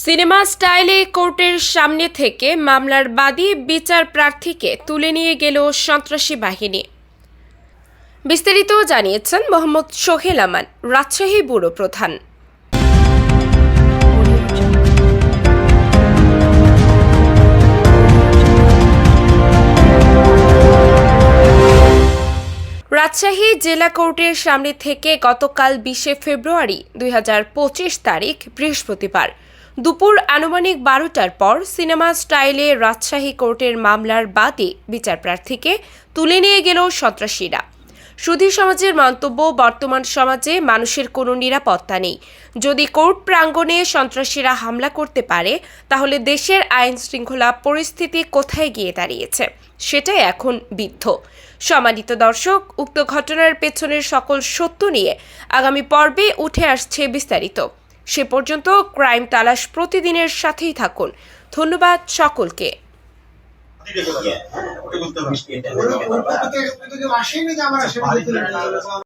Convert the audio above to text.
Cinema স্টাইলে কোর্টের সামনে থেকে মামলার বাদী বিচার প্রার্থীকে তুলে নিয়ে গেল সন্ত্রাসী বাহিনী। বিস্তারিত জানিয়েছেন মোহাম্মদ সোহেল আমান, রাজশাহী ব্যুরো প্রধান। রাজশাহী জেলা কোর্টের সামনে থেকে গতকাল বিশে ফেব্রুয়ারি দুই হাজার পঁচিশ তারিখ বৃহস্পতিবার দুপুর আনুমানিক বারোটার পর সিনেমা স্টাইলে রাজশাহী কোর্টের মামলার বাদী বিচারপ্রার্থীকে তুলে নিয়ে গেল সন্ত্রাসীরা। সুধী সমাজের মন্তব্য, বর্তমান সমাজে মানুষের কোনো নিরাপত্তা নেই। যদি কোর্ট প্রাঙ্গণে সন্ত্রাসীরা হামলা করতে পারে, তাহলে দেশের আইন শৃঙ্খলা পরিস্থিতি কোথায় গিয়ে দাঁড়িয়েছে? সেটাই এখন বিদ্ধ। সম্মানিত দর্শক, উক্ত ঘটনার পেছনের সকল সত্য নিয়ে আগামী পর্বে উঠে আসছে বিস্তারিত। সে পর্যন্ত ক্রাইম তালাশ প্রতিদিনের সাথেই থাকুন। ধন্যবাদ সকলকে। আসেনি যে আমার